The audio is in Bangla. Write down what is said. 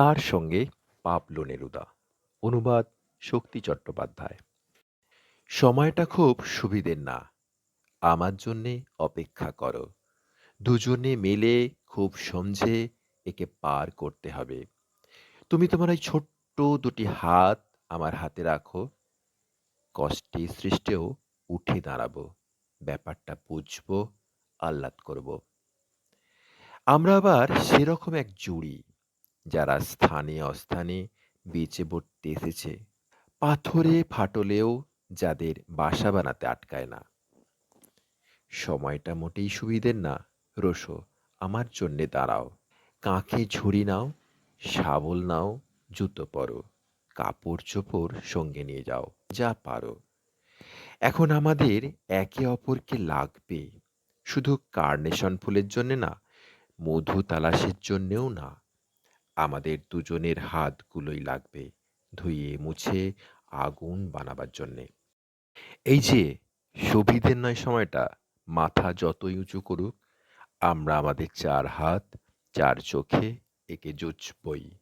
তার সঙ্গে পাবলো নেরুদা অনুবাদ শক্তি চট্টোপাধ্যায়। সময়টা খুব সুবিধের না। আমার জন্যে অপেক্ষা করো। দুজনে মেলে খুব সমঝে একে পার করতে হবে। তুমি তোমার ওই ছোট্ট দুটি হাত আমার হাতে রাখো। কষ্টে সৃষ্টেও উঠে দাঁড়াবো। ব্যাপারটা বুঝব, আহ্লাদ করব। আমরা আবার সেরকম এক জুড়ি। যারা স্থানে অস্থানে বেঁচে পড়তে এসেছে। পাথরে ফাটলেও যাদের বাসা বানাতে আটকায় না। সময়টা মোটেই সুবিধের না। রোসো আমার জন্যে দাঁড়াও। কাঁখে ঝুড়ি নাও শাবল নাও জুতো পরো কাপড় চোপড় সঙ্গে নিয়ে যাও যা পারো। এখন আমাদের একে অপরকে লাগবে। শুধু কার্নেশন ফুলের জন্যে না মধু তালাশের জন্যেও না। আমাদের দুজনের হাতগুলোই লাগবে ধুয়ে মুছে আগুন বানাবার জন্যে। এই যে সুবিধের নয় সময়টা, মাথা যতই উঁচু করুক, আমরা আমাদের চার হাত, চার চোখে একে জুচবই।